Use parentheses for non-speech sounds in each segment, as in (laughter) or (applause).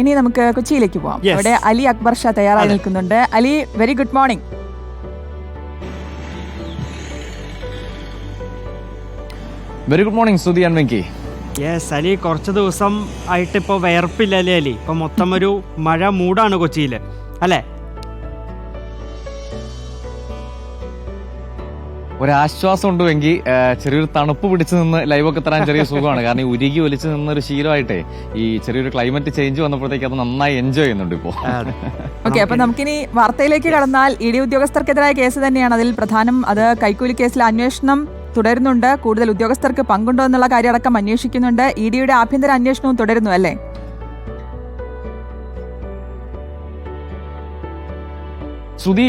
ഇനി നമുക്ക് കൊച്ചിയിലേക്ക് പോവാം. Yes. അവിടെ അലി അക്ബർ ഷാ തയ്യാറായി അതെ. നിൽക്കുന്നുണ്ട്. Ali very good morning very good morning Sudhi and Venki yes Ali കുറച്ച് ദിവസം ആയിട്ട് ഇപ്പോൾ വിയർപ്പില്ലല്ലേ അലി ഇപ്പൊ മൊത്തം ഒരു മഴ മൂടാണ് കൊച്ചിയിൽ അല്ലേ? ഒരാശ്വാസം ഉണ്ടെങ്കിൽ വെങ്കി ചെറിയൊരു തണുപ്പ് പിടിച്ചു നിന്ന് ലൈവൊക്കെ തരാൻ ചെറിയ സുഖമാണ്. കാരണം ഈ ഉരുകി ഒലിച്ചു നിന്ന ഒരു ശീലമായിട്ടേ ഈ ചെറിയൊരു ക്ലൈമറ്റ് ചേഞ്ച് വന്നപ്പോഴത്തേക്ക് അത് നന്നായി എൻജോയ് ചെയ്യുന്നുണ്ട് ഇപ്പോ. ഓക്കെ (laughs) അപ്പൊ നമുക്കിനി വാർത്തയിലേക്ക് കടന്നാൽ ഇ ഡി ഉദ്യോഗസ്ഥർക്കെതിരായ കേസ് തന്നെയാണ്. അതിൽ പ്രധാനം അത് കൈക്കൂലി കേസിൽ അന്വേഷണം തുടരുന്നുണ്ട്. കൂടുതൽ ഉദ്യോഗസ്ഥർക്ക് പങ്കുണ്ടോ എന്നുള്ള കാര്യം അടക്കം അന്വേഷിക്കുന്നുണ്ട്. ഇ ഡിയുടെ ആഭ്യന്തര അന്വേഷണവും തുടരുന്നു അല്ലേ? Shruti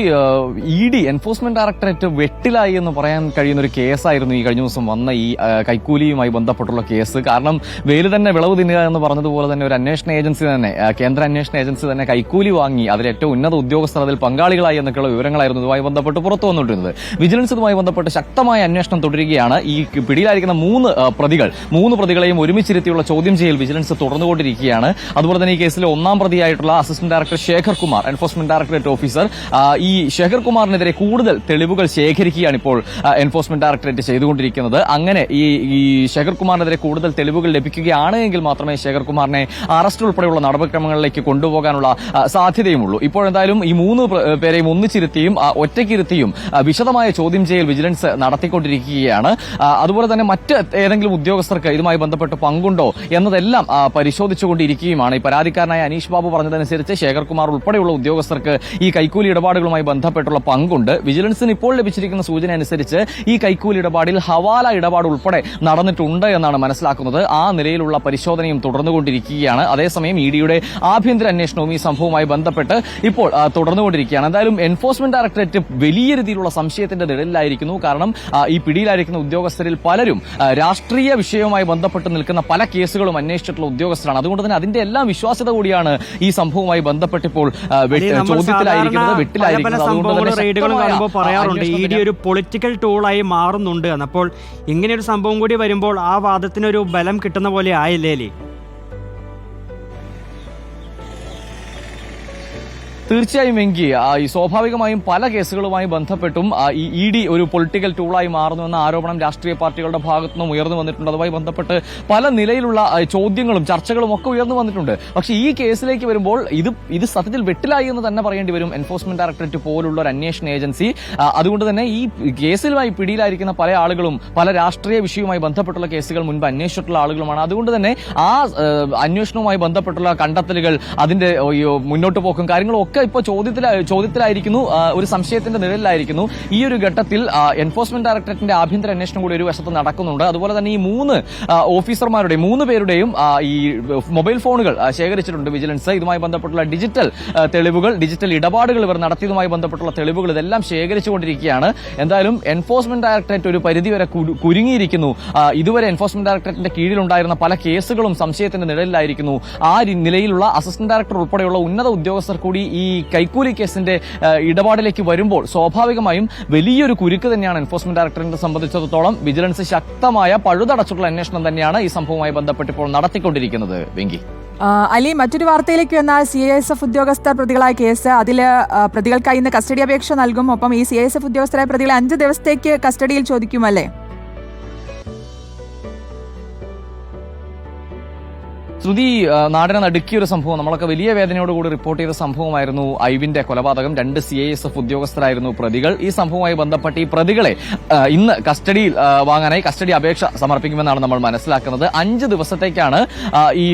E D enforcement directorate വെട്ടിലായി എന്ന് പറയാൻ കഴിയുന്ന ഒരു കേസായിരുന്നു ഈ കഴിഞ്ഞ ദിവസം വന്ന ഈ കൈക്കൂലിയുമായി ബന്ധപ്പെട്ടുള്ള കേസ്. കാരണം വെയിൽ തന്നെ വിളവ് തിന്നുക എന്ന് പറഞ്ഞതുപോലെ തന്നെ ഒരു അന്വേഷണ ഏജൻസി തന്നെ കേന്ദ്ര അന്വേഷണ ഏജൻസി തന്നെ കൈക്കൂലി വാങ്ങി. അതിൽ ഏറ്റവും ഉന്നത ഉദ്യോഗസ്ഥർ അതിൽ പങ്കാളികളായി എന്നൊക്കെയുള്ള വിവരങ്ങളായിരുന്നു ഇതുമായി ബന്ധപ്പെട്ട് പുറത്തു വന്നിട്ടിരുന്നത്. വിജിലൻസ് ഇതുമായി ബന്ധപ്പെട്ട് ശക്തമായ അന്വേഷണം തുടരുകയാണ്. ഈ പിടിയിലായിരിക്കുന്ന മൂന്ന് പ്രതികൾ മൂന്ന് പ്രതികളെയും ഒരുമിച്ചിരുത്തിയുള്ള ചോദ്യം ചെയ്യൽ വിജിലൻസ് തുടർന്നുകൊണ്ടിരിക്കുകയാണ്. അതുപോലെ തന്നെ ഈ കേസിലെ ഒന്നാം പ്രതിയായിട്ടുള്ള assistant director Shekhar Kumar enforcement directorate officer ഈ ശേഖർ കുമാറിനെതിരെ കൂടുതൽ തെളിവുകൾ ശേഖരിക്കുകയാണ് ഇപ്പോൾ എൻഫോഴ്സ്മെന്റ് ഡയറക്ടറേറ്റ് ചെയ്തുകൊണ്ടിരിക്കുന്നത്. അങ്ങനെ ഈ ഈ ശേഖർ കുമാറിനെതിരെ കൂടുതൽ തെളിവുകൾ ലഭിക്കുകയാണ് എങ്കിൽ മാത്രമേ ശേഖർ കുമാറിനെ അറസ്റ്റ് ഉൾപ്പെടെയുള്ള നടപടിക്രമങ്ങളിലേക്ക് കൊണ്ടുപോകാനുള്ള സാധ്യതയുമുള്ളൂ. ഇപ്പോൾ എന്തായാലും ഈ മൂന്ന് പേരെയും ഒന്നിച്ചിരുത്തിയും ഒറ്റയ്ക്കിരുത്തിയും വിശദമായ ചോദ്യം ചെയ്യൽ വിജിലൻസ് നടത്തിക്കൊണ്ടിരിക്കുകയാണ്. അതുപോലെ തന്നെ മറ്റ് ഏതെങ്കിലും ഉദ്യോഗസ്ഥർക്ക് ഇതുമായി ബന്ധപ്പെട്ട് പങ്കുണ്ടോ എന്നതെല്ലാം പരിശോധിച്ചുകൊണ്ടിരിക്കുകയുമാണ്. ഈ പരാതിക്കാരനായ അനീഷ് ബാബു പറഞ്ഞതനുസരിച്ച് ശേഖർ കുമാർ ഉൾപ്പെടെയുള്ള ഉദ്യോഗസ്ഥർക്ക് ഈ കൈക്കൂലി ഇടപാടുകളുമായി ബന്ധപ്പെട്ടുള്ള പങ്കുണ്ട്. വിജിലൻസിന് ഇപ്പോൾ ലഭിച്ചിരിക്കുന്ന സൂചന അനുസരിച്ച് ഈ കൈക്കൂലി ഇടപാടിൽ ഹവാല ഇടപാട് ഉൾപ്പെടെ നടന്നിട്ടുണ്ട് എന്നാണ് മനസ്സിലാക്കുന്നത്. ആ നിലയിലുള്ള പരിശോധനയും തുടർന്നുകൊണ്ടിരിക്കുകയാണ്. അതേസമയം ഇ ഡിയുടെ ആഭ്യന്തര അന്വേഷണവും ഈ സംഭവവുമായി ബന്ധപ്പെട്ട് ഇപ്പോൾ തുടർന്നുകൊണ്ടിരിക്കുകയാണ്. എന്തായാലും എൻഫോഴ്സ്മെന്റ് ഡയറക്ടറേറ്റ് വലിയ രീതിയിലുള്ള സംശയത്തിന്റെ നിഴലിലായിരിക്കുന്നു. കാരണം ഈ പിടിയിലായിരിക്കുന്ന ഉദ്യോഗസ്ഥരിൽ പലരും രാഷ്ട്രീയ വിഷയവുമായി ബന്ധപ്പെട്ട് നിൽക്കുന്ന പല കേസുകളും അന്വേഷിച്ചിട്ടുള്ള ഉദ്യോഗസ്ഥരാണ്. അതുകൊണ്ട് തന്നെ അതിന്റെ എല്ലാം വിശ്വാസ്യത കൂടിയാണ് ഈ സംഭവവുമായി ബന്ധപ്പെട്ട് ഇപ്പോൾ ആ, വെട്ട്- അലി, നമ്മൾ ചോദ്യത്തിലായിരിക്കുന്നത് പല പല സംഭവങ്ങളും റെയ്ഡുകളും കാണുമ്പോൾ പറയാറുണ്ട്. ഇ ഡി ഒരു പൊളിറ്റിക്കൽ ടൂളായി മാറുന്നുണ്ട് എന്നപ്പോൾ ഇങ്ങനെ ഒരു സംഭവം കൂടി വരുമ്പോൾ ആ വാദത്തിനൊരു ബലം കിട്ടുന്ന പോലെ ആയില്ലേ തീർച്ചയായും എങ്കിൽ ഈ സ്വാഭാവികമായും പല കേസുകളുമായി ബന്ധപ്പെട്ടും ഈ ഇ ഡി ഒരു പൊളിറ്റിക്കൽ ടൂളായി മാറുന്നു എന്ന ആരോപണം രാഷ്ട്രീയ പാർട്ടികളുടെ ഭാഗത്തു നിന്നും ഉയർന്നു വന്നിട്ടുണ്ട്. അതുമായി ബന്ധപ്പെട്ട് പല നിലയിലുള്ള ചോദ്യങ്ങളും ചർച്ചകളും ഒക്കെ ഉയർന്നു വന്നിട്ടുണ്ട്. പക്ഷേ ഈ കേസിലേക്ക് വരുമ്പോൾ ഇത് ഇത് സത്യത്തിൽ വെട്ടിലായി എന്ന് തന്നെ പറയേണ്ടി വരും എൻഫോഴ്സ്മെന്റ് ഡയറക്ടറേറ്റ് പോലുള്ള ഒരു അന്വേഷണ ഏജൻസി. അതുകൊണ്ട് തന്നെ ഈ കേസിലുമായി പിടിയിലായിരിക്കുന്ന പല ആളുകളും പല രാഷ്ട്രീയ വിഷയവുമായി ബന്ധപ്പെട്ടുള്ള കേസുകൾ മുൻപ് അന്വേഷിച്ചിട്ടുള്ള ആളുകളുമാണ്. അതുകൊണ്ട് തന്നെ ആ അന്വേഷണവുമായി ബന്ധപ്പെട്ടുള്ള കണ്ടെത്തലുകൾ അതിന്റെ മുന്നോട്ട് പോക്കും കാര്യങ്ങളും ഒക്കെ ഇപ്പോൾ ചോദ്യത്തില ചോദ്യത്തിലായിരിക്കുന്നു. ഒരു സംശയത്തിന്റെ നിഴലിലായിരിക്കുന്നു. ഈ ഒരു ഘട്ടത്തിൽ എൻഫോഴ്സ്മെന്റ് ഡയറക്ടറേറ്റിന്റെ ആഭ്യന്തര അന്വേഷണം കൂടി ഒരു വശത്ത് നടക്കുന്നുണ്ട്. അതുപോലെ തന്നെ ഈ മൂന്ന് ഓഫീസർമാരുടെ ഓഫീസർമാരുടെയും മൂന്ന് പേരുടെയും ഈ മൊബൈൽ ഫോണുകൾ ശേഖരിച്ചിട്ടുണ്ട് വിജിലൻസ്. ഇതുമായി ബന്ധപ്പെട്ടുള്ള ഡിജിറ്റൽ തെളിവുകൾ ഡിജിറ്റൽ ഇടപാടുകൾ ഇവർ നടത്തിയതുമായി ബന്ധപ്പെട്ടുള്ള തെളിവുകൾ ഇതെല്ലാം ശേഖരിച്ചുകൊണ്ടിരിക്കുകയാണ്. എന്തായാലും എൻഫോഴ്സ്മെന്റ് ഡയറക്ടറേറ്റ് ഒരു പരിധി വരെ കുരുങ്ങിയിരിക്കുന്നു. ഇതുവരെ എൻഫോഴ്സ്മെന്റ് ഡയറക്ടറേറ്റിന്റെ കീഴിലുണ്ടായിരുന്ന പല കേസുകളും സംശയത്തിന്റെ നിഴലിലായിരിക്കുന്നു. ആ നിലയിലുള്ള അസിസ്റ്റന്റ് ഡയറക്ടർ ഉൾപ്പെടെയുള്ള ഉന്നത ഉദ്യോഗസ്ഥർ കൂടി ഈ കൈക്കൂലി കേസിന്റെ ഇടപാടിലേക്ക് വരുമ്പോൾ സ്വാഭാവികമായും വലിയൊരു കുരുക്ക് തന്നെയാണ് എൻഫോഴ്സ്മെന്റ് ഡയറക്ടറിനെ സംബന്ധിച്ചിടത്തോളം. വിജിലൻസ് ശക്തമായ പഴുതടച്ചുള്ള അന്വേഷണം തന്നെയാണ് ഈ സംഭവവുമായി ബന്ധപ്പെട്ട് ഇപ്പോൾ നടത്തിക്കൊണ്ടിരിക്കുന്നത്. വെങ്കി. അലി മറ്റൊരു വാർത്തയിലേക്ക് വന്നാൽ സി എസ് എഫ് ഉദ്യോഗസ്ഥർ പ്രതികളായ കേസ്. അതിൽ പ്രതികൾക്കായി ഇന്ന് കസ്റ്റഡി അപേക്ഷ നൽകും. ഒപ്പം ഈ സി എസ് എഫ് ഉദ്യോഗസ്ഥരായ പ്രതികളെ അഞ്ച് ദിവസത്തേക്ക് കസ്റ്റഡിയിൽ ചോദിക്കുമല്ലേ? ശ്രുതി നാടിനെ നടുക്കിയ ഒരു സംഭവം. നമ്മളൊക്കെ വലിയ വേദനയോടുകൂടി റിപ്പോർട്ട് ചെയ്ത സംഭവമായിരുന്നു ഐവിന്റെ കൊലപാതകം. രണ്ട് സി ഐ എസ് എഫ് ഉദ്യോഗസ്ഥരായിരുന്നു പ്രതികൾ. ഈ സംഭവവുമായി ബന്ധപ്പെട്ട് ഈ പ്രതികളെ ഇന്ന് കസ്റ്റഡിയിൽ വാങ്ങാനായി കസ്റ്റഡി അപേക്ഷ സമർപ്പിക്കുമെന്നാണ് നമ്മൾ മനസ്സിലാക്കുന്നത്. അഞ്ച് ദിവസത്തേക്കാണ് ഈ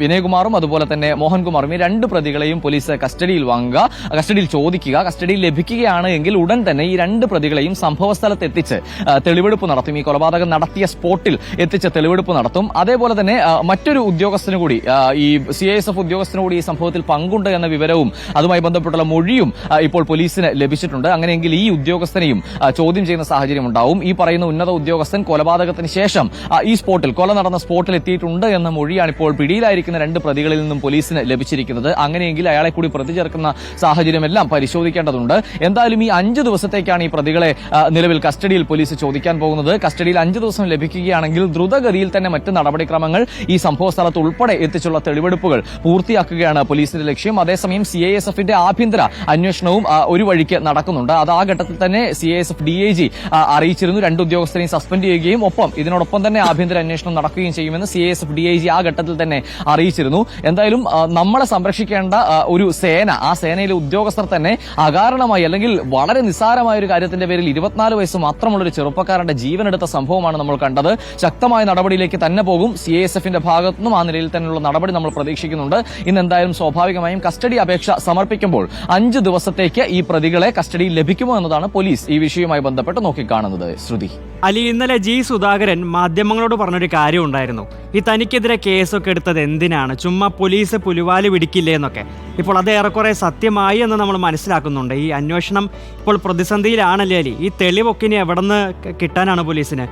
വിനയകുമാറും അതുപോലെ തന്നെ മോഹൻകുമാറും ഈ രണ്ട് പ്രതികളെയും പോലീസ് കസ്റ്റഡിയിൽ വാങ്ങുക കസ്റ്റഡിയിൽ ചോദിക്കുക കസ്റ്റഡിയിൽ ലഭിക്കുകയാണ് എങ്കിൽ ഉടൻ തന്നെ ഈ രണ്ട് പ്രതികളെയും സംഭവ സ്ഥലത്ത് എത്തിച്ച് തെളിവെടുപ്പ് നടത്തും. ഈ കൊലപാതകം നടത്തിയ സ്പോട്ടിൽ എത്തിച്ച് തെളിവെടുപ്പ് നടത്തും. അതേപോലെ തന്നെ മറ്റൊരു ഉദ്യോഗസ്ഥന് കൂടി ഈ സി ഐ എസ് എഫ് ഉദ്യോഗസ്ഥന് കൂടി ഈ സംഭവത്തിൽ പങ്കുണ്ട് എന്ന വിവരവും അതുമായി ബന്ധപ്പെട്ടുള്ള മൊഴിയും ഇപ്പോൾ പോലീസിന് ലഭിച്ചിട്ടുണ്ട്. അങ്ങനെയെങ്കിൽ ഈ ഉദ്യോഗസ്ഥനെയും ചോദ്യം ചെയ്യുന്ന സാഹചര്യം ഉണ്ടാവും. ഈ പറയുന്ന ഉന്നത ഉദ്യോഗസ്ഥൻ കൊലപാതകത്തിന് ശേഷം ഈ സ്പോട്ടിൽ കൊല നടന്ന സ്പോട്ടിൽ എത്തിയിട്ടുണ്ട് എന്ന മൊഴിയാണ് ഇപ്പോൾ പിടിയിലായിരിക്കുന്ന രണ്ട് പ്രതികളിൽ നിന്നും പോലീസിന് ലഭിച്ചിരിക്കുന്നത്. അങ്ങനെയെങ്കിൽ അയാളെ കൂടി പ്രതി ചേർക്കുന്ന സാഹചര്യമെല്ലാം പരിശോധിക്കേണ്ടതുണ്ട്. എന്തായാലും ഈ അഞ്ച് ദിവസത്തേക്കാണ് ഈ പ്രതികളെ നിലവിൽ കസ്റ്റഡിയിൽ പോലീസ് ചോദിക്കാൻ പോകുന്നത്. കസ്റ്റഡിയിൽ അഞ്ച് ദിവസം ലഭിക്കുകയാണെങ്കിൽ ദ്രുതഗതിയിൽ തന്നെ മറ്റ് നടപടിക്രമങ്ങൾ ഈ സംഭവ സ്ഥലത്ത് ഉൾപ്പെടെ ഉൾപ്പെടെ എത്തിച്ചുള്ള തെളിവെടുപ്പുകൾ പൂർത്തിയാക്കുകയാണ് പോലീസിന്റെ ലക്ഷ്യം. അതേസമയം സി ഐ എസ് എഫിന്റെ ആഭ്യന്തര അന്വേഷണവും ഒരു വഴിക്ക് നടക്കുന്നുണ്ട്. അത് ആ ഘട്ടത്തിൽ തന്നെ C I S F D I G അറിയിച്ചിരുന്നു. രണ്ട് ഉദ്യോഗസ്ഥരെയും സസ്പെൻഡ് ചെയ്യുകയും ഒപ്പം ഇതിനോടൊപ്പം തന്നെ ആഭ്യന്തര അന്വേഷണം നടക്കുകയും ചെയ്യുമെന്ന് C I S F D I G ആ ഘട്ടത്തിൽ തന്നെ അറിയിച്ചിരുന്നു. എന്തായാലും നമ്മളെ സംരക്ഷിക്കേണ്ട ഒരു സേന ആ സേനയിലെ ഉദ്യോഗസ്ഥർ തന്നെ അകാരണമായി അല്ലെങ്കിൽ വളരെ നിസ്സാരമായ ഒരു കാര്യത്തിന്റെ പേരിൽ ഇരുപത്തിനാല് വയസ്സ് മാത്രമുള്ള ഒരു ചെറുപ്പക്കാരന്റെ ജീവനെടുത്ത സംഭവമാണ് നമ്മൾ കണ്ടത്. ശക്തമായ നടപടിയിലേക്ക് തന്നെ പോകും. സി ഐ എസ് എഫിന്റെ ഭാഗത്തുനിന്നും ആ നിലയിൽ തന്നെയുള്ള നടപടി നമ്മൾ പ്രതീക്ഷിക്കുന്നുണ്ട്. ഇന്ന് എന്തായാലും സ്വാഭാവികമായും കസ്റ്റഡി അപേക്ഷ സമർപ്പിക്കുമ്പോൾ അഞ്ച് ദിവസത്തേക്ക് ഈ പ്രതികളെ കസ്റ്റഡിയിൽ ലഭിക്കുമോ എന്നതാണ് പോലീസ് ഈ വിഷയവുമായി ബന്ധപ്പെട്ട് നോക്കിക്കാണുന്നത്. ശ്രുതി. അലി ഇന്നലെ ജി സുധാകരൻ മാധ്യമങ്ങളോട് പറഞ്ഞൊരു കാര്യം ഉണ്ടായിരുന്നു. ഈ തനിക്കെതിരെ കേസൊക്കെ എടുത്തത് എന്തിനാണ്? ചുമ്മാ പോലീസ് പുലിവാൽ പിടിക്കില്ലേ എന്നൊക്കെ. ഇപ്പോൾ അത് ഏറെക്കുറെ സത്യമായി എന്ന് നമ്മൾ മനസ്സിലാക്കുന്നുണ്ട്. ഈ അന്വേഷണം ഇപ്പോൾ പ്രതിസന്ധിയിലാണല്ലേ അലി? ഈ തെളിവൊക്കെ ഇനി എവിടെ നിന്ന് കിട്ടാനാണ് പോലീസിന്?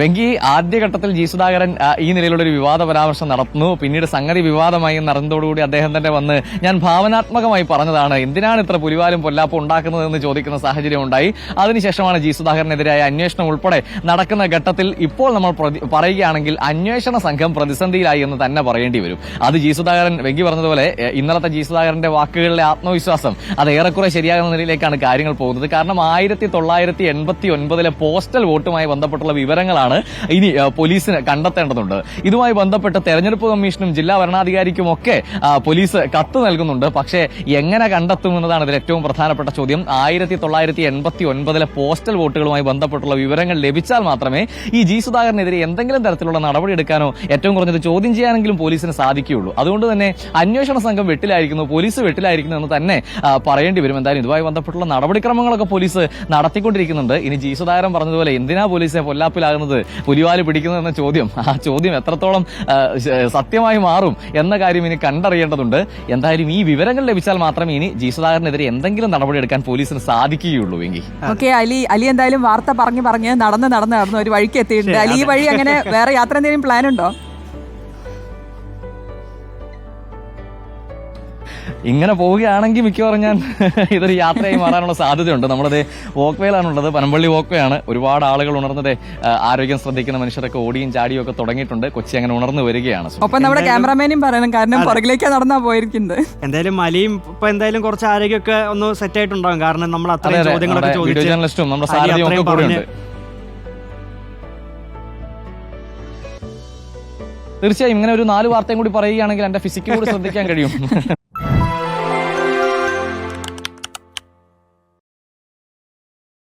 വെങ്കി ആദ്യഘട്ടത്തിൽ ജി സുധാകരൻ ഈ നിലയിലുള്ള ഒരു വിവാദ പരാമർശം നടത്തുന്നു. പിന്നീട് സംഗതി വിവാദമായി എന്നറിഞ്ഞതോടുകൂടി അദ്ദേഹം തന്നെ വന്ന് ഞാൻ ഭാവനാത്മകമായി പറഞ്ഞതാണ്. എന്തിനാണ് ഇത്ര പുലിവാലും പൊല്ലാപ്പും ഉണ്ടാക്കുന്നതെന്ന് ചോദിക്കുന്ന സാഹചര്യം ഉണ്ടായി. അതിനുശേഷമാണ് ജി സുധാകരനെതിരായ അന്വേഷണം ഉൾപ്പെടെ നടക്കുന്ന ഘട്ടത്തിൽ ഇപ്പോൾ നമ്മൾ പറയുകയാണെങ്കിൽ അന്വേഷണ സംഘം പ്രതിസന്ധിയിലായി എന്ന് തന്നെ പറയേണ്ടി വരും. അത് ജി സുധാകരൻ വെങ്കി പറഞ്ഞതുപോലെ ഇന്നലത്തെ ജി സുധാകരന്റെ വാക്കുകളിലെ ആത്മവിശ്വാസം അത് ഏറെക്കുറെ ശരിയാകുന്ന നിലയിലേക്കാണ് കാര്യങ്ങൾ പോകുന്നത്. കാരണം ആയിരത്തി തൊള്ളായിരത്തി എൺപത്തി ഒൻപതിലെ പോസ്റ്റൽ വോട്ടുമായി ബന്ധപ്പെട്ടുള്ള വിവരങ്ങളാണ് ഇനി പോലീസിന് കണ്ടെത്തേണ്ടതുണ്ട്. ഇതുമായി ബന്ധപ്പെട്ട് തെരഞ്ഞെടുപ്പ് കമ്മീഷനും ജില്ലാ ഭരണാധികാരിക്കും ഒക്കെ പോലീസ് കത്ത് നൽകുന്നുണ്ട്. പക്ഷേ എങ്ങനെ കണ്ടെത്തുമെന്നതാണ് ഇതിൽ ഏറ്റവും പ്രധാനപ്പെട്ട ചോദ്യം. ആയിരത്തി തൊള്ളായിരത്തി എൺപത്തി ഒൻപതിലെ പോസ്റ്റൽ വോട്ടുകളുമായി ബന്ധപ്പെട്ടുള്ള വിവരങ്ങൾ ലഭിച്ചാൽ മാത്രമേ ഈ ജി സുധാകരനെതിരെ എന്തെങ്കിലും തരത്തിലുള്ള നടപടി എടുക്കാനോ ഏറ്റവും കുറഞ്ഞത് ചോദ്യം ചെയ്യാനെങ്കിലും പോലീസിന് സാധിക്കുകയുള്ളൂ. അതുകൊണ്ട് തന്നെ അന്വേഷണ സംഘം വെട്ടിലായിരിക്കുന്നു പോലീസ് വെട്ടിലായിരിക്കുന്നു എന്ന് തന്നെ പറയേണ്ടി വരും. എന്തായാലും ഇതുമായി ബന്ധപ്പെട്ടുള്ള നടപടിക്രമങ്ങളൊക്കെ പോലീസ് നടത്തിക്കൊണ്ടിരിക്കുന്നുണ്ട്. ഇനി ജി സുധാകരൻ പറഞ്ഞതുപോലെ എന്തിനാ പോലീസെ പൊല്ലാപ്പിലാകുന്നത് പുലിവാൽ പിടിക്കുന്നത് എന്ന ചോദ്യം. ആ ചോദ്യം എത്രത്തോളം സത്യമായി മാറും എന്ന കാര്യം ഇനി കണ്ടറിയേണ്ടതുണ്ട്. എന്തായാലും ഈ വിവരങ്ങൾ ലഭിച്ചാൽ മാത്രമേ ഇനി ജി സുധാകരനെതിരെ എന്തെങ്കിലും നടപടിയെടുക്കാൻ പോലീസിന് സാധിക്കുകയുള്ളൂ എങ്കിൽ. ഓക്കെ അലി അലി എന്തായാലും വാർത്ത പറഞ്ഞു പറഞ്ഞ് നടന്ന് നടന്ന് നടന്ന് ഒരു വഴിക്ക് എത്തിയിട്ടുണ്ട്. അലി ഈ വഴി അങ്ങനെ വേറെ യാത്ര എന്തെങ്കിലും പ്ലാൻ ഉണ്ടോ? ഇങ്ങനെ പോവുകയാണെങ്കിൽ മിക്കവാറും ഞാൻ (laughs) ഇതൊരു യാത്രയായി മാറാനുള്ള സാധ്യതയുണ്ട്. നമ്മളത് വോക്ക്വേയിലാണുള്ളത് പനമ്പള്ളി വോക്ക്വേയാണ് ഒരുപാട് ആളുകൾ ഉണർന്നത് ആരോഗ്യം ശ്രദ്ധിക്കുന്ന മനുഷ്യരൊക്കെ ഓടിയും ചാടിയും ഒക്കെ തുടങ്ങിയിട്ടുണ്ട്. കൊച്ചി അങ്ങനെ ഉണർന്നു വരികയാണ്. ഒപ്പം നമ്മുടെ ക്യാമറാമാനും പറയണം കാരണം പുറകിലേക്ക് നടന്നാ പോയിരിക്കുന്നത്. എന്തായാലും മലയും ഇപ്പൊ എന്തായാലും കുറച്ച് ആരോഗ്യമൊക്കെ ഒന്ന് സെറ്റ് ആയിട്ടുണ്ടാകും കാരണം നമ്മൾ അതെ അത്രയും ചോദ്യങ്ങളൊക്കെ വീഡിയോ ജേർണലിസ്റ്റും നമ്മുടെ അലി സാരഥിയും ഒക്കെ കൂടെയുണ്ട് തീർച്ചയായും ഇങ്ങനെ ഒരു നാല് വാർത്തയും കൂടി പറയുകയാണെങ്കിൽ എന്റെ ഫിസിക്കൽ കൂടി ശ്രദ്ധിക്കാൻ കഴിയും. (laughs)